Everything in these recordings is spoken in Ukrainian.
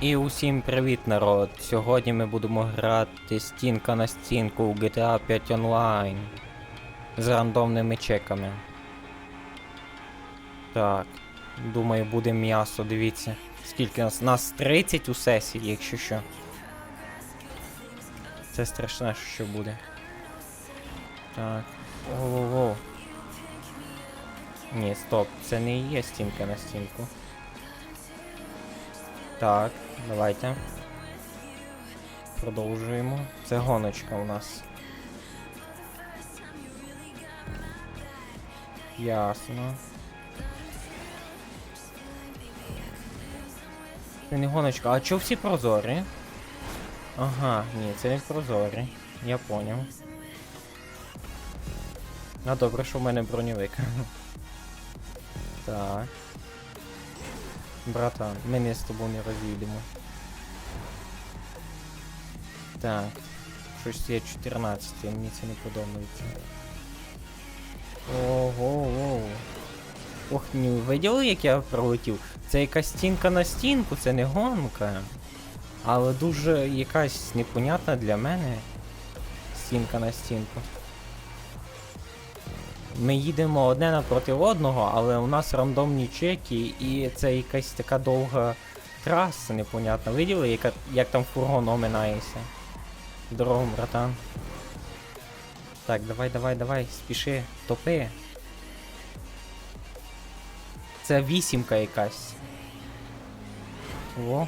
І усім привіт, народ! Сьогодні ми будемо грати стінка на стінку у GTA 5 Online з рандомними чеками. Так, думаю, буде м'ясо, дивіться. Скільки нас? Нас 30 у сесії, якщо що. Це страшне, що буде. Так. Воу-воу-воу. Ні, стоп, це не є стінка на стінку. Так, давайте. Продовжуємо. Це гоночка у нас. Ясно. Це не гоночка. А чого всі прозорі? Ага, ні, це не прозорі. Я поняв. А добре, що в мене броньовик. Так. Братан, ми не з тобою не розійдемо. Так. Щось є 14, мені це не подобається. Ого, ого. Ох, ні, виділи, як я пролетів? Це якась стінка на стінку, це не гонка. Але дуже якась непонятна для мене стінка на стінку. Ми їдемо одне напроти одного, але у нас рандомні чеки, і це якась така довга траса непонятна. Виділи, яка, як там фургон оминається? Здорово, братан. Так, давай, давай, давай, спіши, топи. Це вісімка якась. О.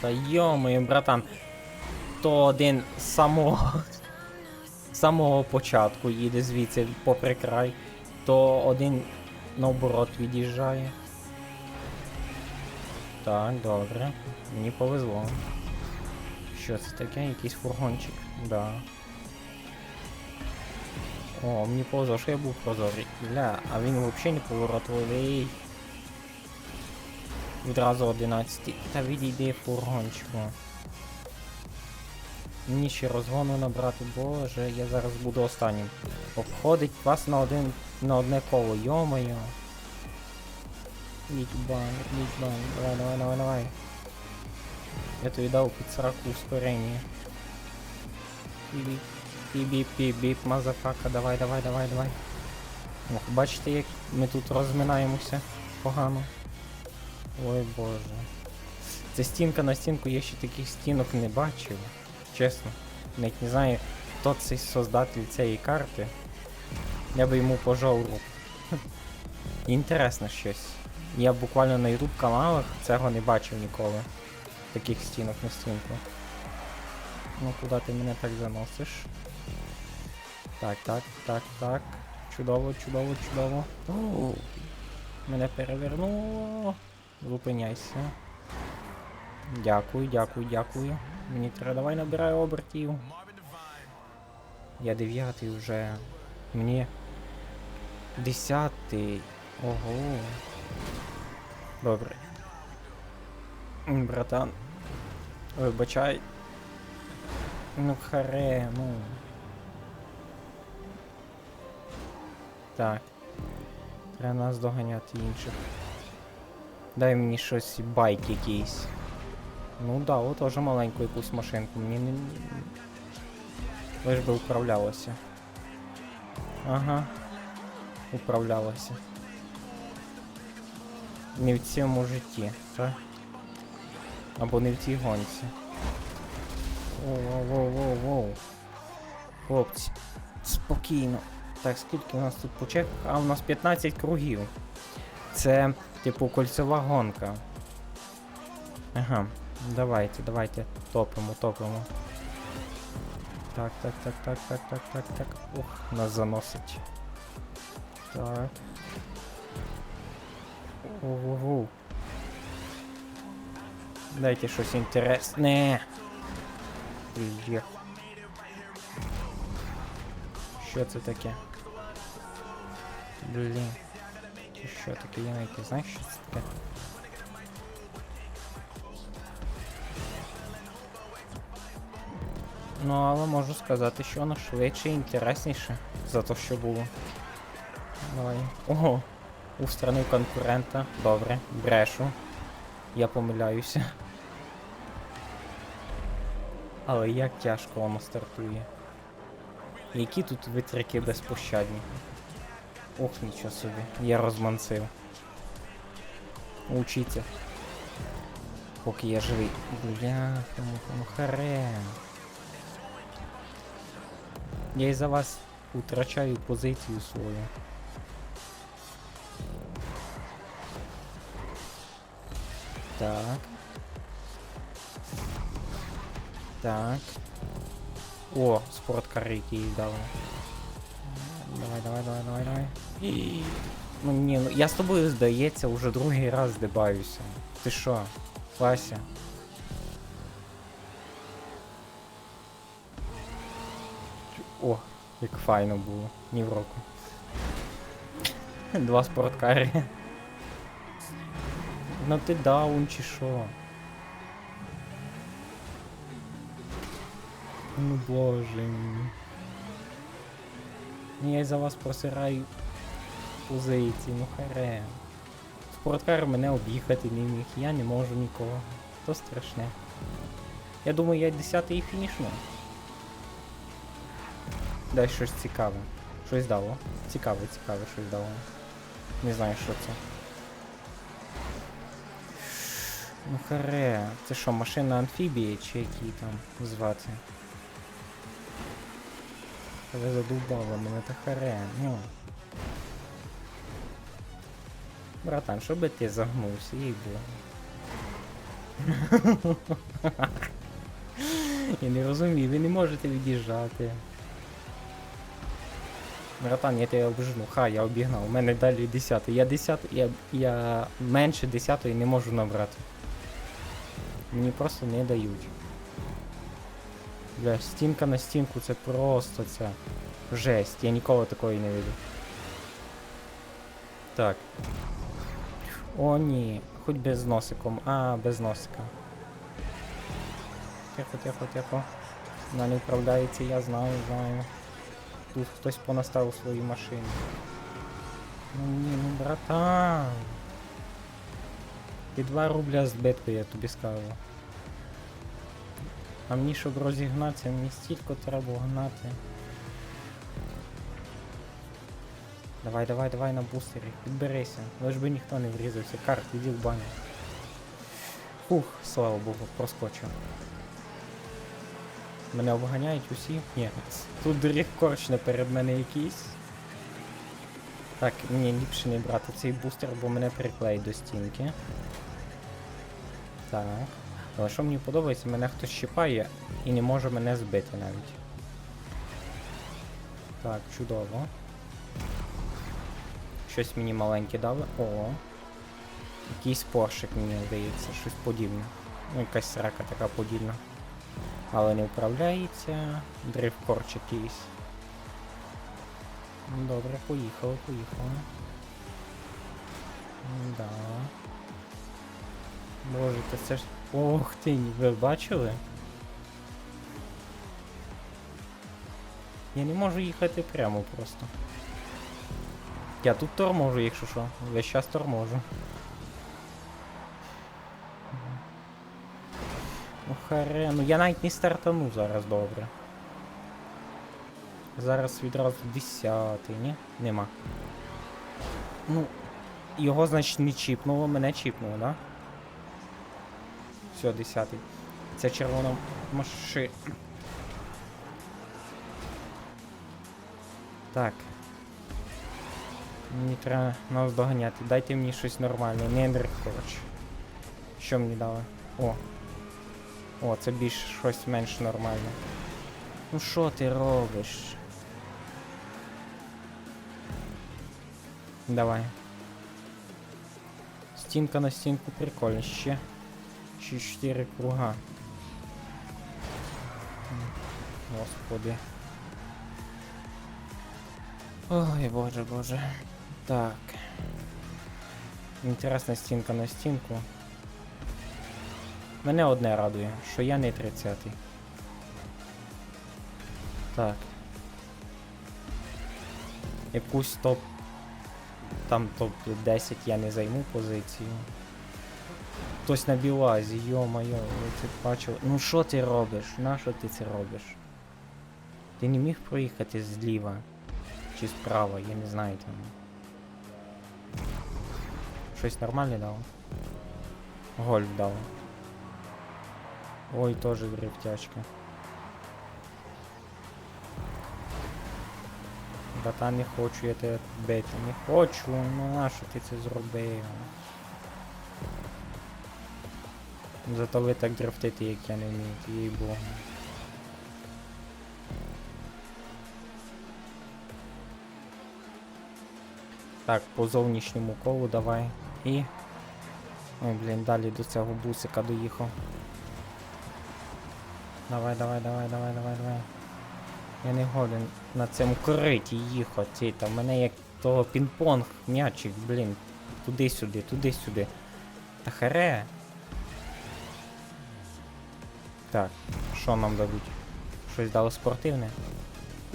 Та йомою, братан. То один з самого самого початку їде звідси попри край, то один наоборот від'їжджає. Так, добре. Мені повезло. Що це таке? Якийсь фургончик? Да. О, мені повезло, що я був прозорий. Бля, а він взагалі не поворотливий. Відразу 11. Та відійди фургончику. Ще розгону набрати, боже, я зараз буду останнім. Обходить вас на один на одне коло, йомаю. Літбан, літбан, давай, давай, давай, давай. Я тобі дав під сраку ускорення. Піп, піп, піп, піп, мазафака, давай, давай, давай, давай. Ох, бачите, як ми тут розминаємося погано. Ой боже. Це стінка на стінку, я ще таких стінок не бачив. Чесно. Навіть не знаю, хто цей создатель цієї карти. Я би йому пожав руку. Інтересно щось. Я буквально на YouTube каналах цього не бачив ніколи. Таких стінок на стінку. Ну куди ти мене так заносиш? Так, так, так, так. Чудово, чудово, чудово. О, мене перевернуло. Зупиняйся. Дякую, дякую, дякую. Мені треба давай набираю обертів. Я дев'ятий вже. Мені. Десятий. Ого. Добре. Братан. Вибачай. Ну харе, ну. Так. Треба нас доганяти інших. Дай мені щось байк якийсь. Ну да, от теж маленьку якусь машинку. Мені не. Лиш би управлялося. Ага. Управлялося. Не в цьому житті, так? Або не в цій гонці. Воу-воу-воу-воу. Хлопці, спокійно. Так, скільки у нас тут почек? А у нас 15 кругів. Це, типу, кольцева гонка. Ага, давайте, давайте. Топимо, топимо. Так, так, так, так, так, так, так, так. Ух, нас заносить. Так. Ого. Дайте щось інтересне. Є. Що це таке? Блін. Що таке? Я навіть не знаю, що це таке. Ну, але можу сказати, що воно швидше і інтересніше за те, що було. Давай. Ого. Устранив конкурента. Добре, брешу. Я помиляюся. Але як тяжко воно стартує. Які тут витрики безпощадні. Ох, нічого собі, я розманцив. Учіться. Поки я живий. Бля, ну, ну Я із-за вас втрачаю позицію свою. Так. Так. О, спорткар який дали. Давай, давай, давай, давай, давай. Ну ні, ну я з тобою, здається, уже другий раз дебаюся. Ти що, Вася? О, як файно було. Ні в року. Два спорткари. Ну ти даун чи що? Ну боже. Ну, Я за вас просираю позиції, ну харе. Спорткар мене об'їхати не міг, я не можу нікого. То страшне. Я думаю, я 10 і фінішну. Дай щось цікаве. Щось дало. Цікаве, цікаве, щось дало. Не знаю, що це. Ну харе, це що, машина амфібії чи які там звати? Ви задовбали мене та харе, ну. Братан, що би ти загнувся, їй було. Я не розумію, ви не можете від'їжджати. Братан, я тебе обжену. Ха, я обігнав. У мене далі 10. Я 10, я, я менше 10 не можу набрати. Мені просто не дають. Бля, стінка на стінку, це просто це. Жесть, я ніколи такої не видів. Так. О, ні. Хоч без носиком. А, без носика. Тихо, тихо, тихо. Вона не управляється, я знаю, знаю. Тут хтось понаставив свої машини. Ну ні, ну братан. Ти 2 рубля збитку, я тобі скажу. А мені, щоб розігнатися, мені стільки треба гнати. Давай, давай, давай на бустері, підберися. Лиш би ніхто не врізався. Карт, іди в баню. Фух, слава Богу, проскочив. Мене обганяють усі? Ні. Тут корчне перед мене якийсь. Так, мені ліпше не брати цей бустер, бо мене приклеїть до стінки. Так. Але що мені подобається, мене хтось щипає і не може мене збити навіть. Так, чудово. Щось мені маленьке дали. О. Якийсь поршик мені здається, щось подібне. Ну, якась срака така подібна. Але не управляється. Дрифт-корч якийсь. Ну, Добре, поїхали, поїхали. Да. Боже, та це ж. Ох ти, ви бачили? Я не можу їхати прямо просто. Я тут торможу, якщо що. Весь час торможу. Харе, ну я навіть не стартану зараз добре. Зараз відразу 10, ні? Нема. Ну, його, значить, не чіпнуло, мене чіпнуло, да? Все, 10. Це червона машина. Так. Мені треба нас доганяти. Дайте мені щось нормальне, не Ender коротше. Що мені дали? О. О, це більш щось менш нормальне. Ну що ти робиш? Давай. Стінка на стінку прикольно ще. Ще 4 круга. Господи. Ой, боже, боже. Так. Інтересна стінка на стінку. Мене одне радує, що я не 30-й. Так. Якусь топ там топ-10 я не займу позицію. Хтось на білазі, йо-моє, ви це бачили. Ну що ти робиш? Нащо ти це робиш? Ти не міг проїхати зліва чи справа, я не знаю там. Щось нормальне дало? Гольф дало. Ой, теж дрифтячка. Бата не хочу я тебе бити, не хочу, ну нащо ти це зробив? Зато ви так дрифтите, як я не вмію, їй богу. Так, по зовнішньому колу давай. І. Ой, блін, далі до цього бусика доїхав. Давай, давай, давай, давай, давай, давай. Я не годен на цьому кориті їхати. Та в мене як того пінг-понг м'ячик, блін. Туди-сюди, туди-сюди. Та харе. Так, що нам дадуть? Щось дало спортивне?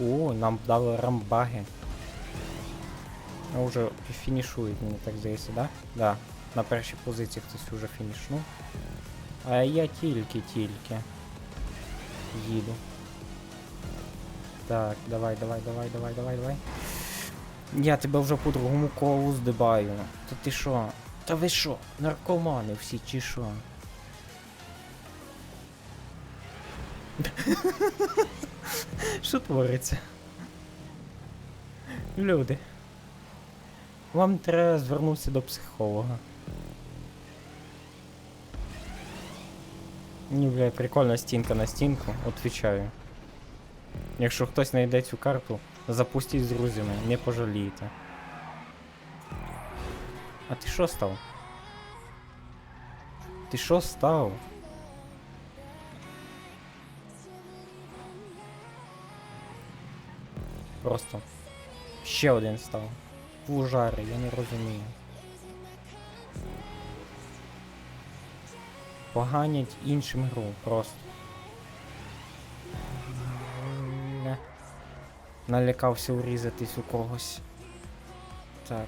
О, нам дали рамбаги. Ну, Уже фінішують, мені так здається, да? Да. На першій позиції хтось уже фінішнув. А я тільки-тільки їду. Так, давай, давай, давай, давай, давай, давай. Я тебе вже по другому колу здибаю. Та ти що? Та ви що? Наркомани всі чи що? Що твориться? Люди. Вам треба звернутися до психолога. Ні, бля, прикольна стінка на стінку, отвічаю. Якщо хтось знайде цю карту, запустіть з друзями, не пожалієте. А ти що став? Ти що став? Просто. Ще один став. Вужари, я не розумію. Поганять іншим гру просто. Не. Налякався урізатись у когось. Так.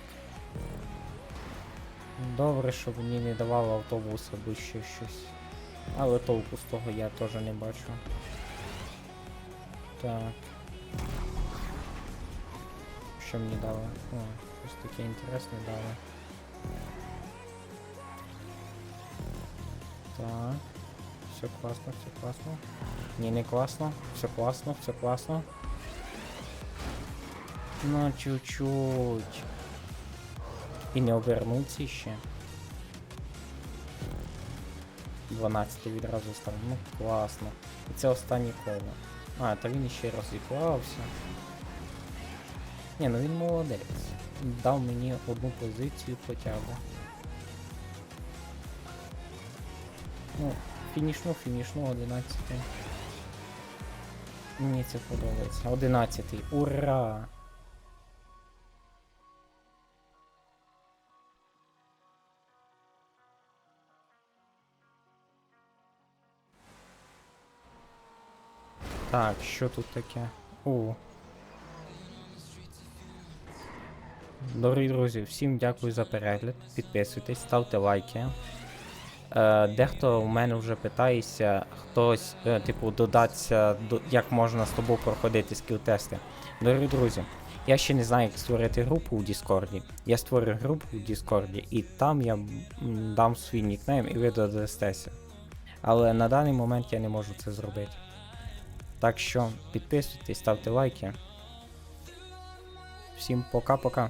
Добре, що мені не давало автобуса або ще щось. Але толку з того я теж не бачу. Так. Що мені дали? О, щось таке інтересне дали. Так. Все класно, все класно. Ні, не класно. Все класно, все класно. Ну, чуть-чуть. І не обернуться ще. 12 відразу став. Ну, класно. І це останнє коло. А, та він іще розіклався. Ні, ну він молодець. Дав мені одну позицію хоча б. Ну, фінішну, фінішну, 11. Мені це подобається. 11. Ура! Так, що тут таке? О. Дорогі друзі, всім дякую за перегляд. Підписуйтесь, ставте лайки. Е, дехто у мене вже питається, хтось, е, типу, додатися, до, як можна з тобою проходити скіл-тести. Дорогі друзі, я ще не знаю, як створити групу у Діскорді. Я створю групу у Діскорді, і там я дам свій нікнейм і ви додастеся. Але на даний момент я не можу це зробити. Так що підписуйтесь, ставте лайки. Всім пока-пока.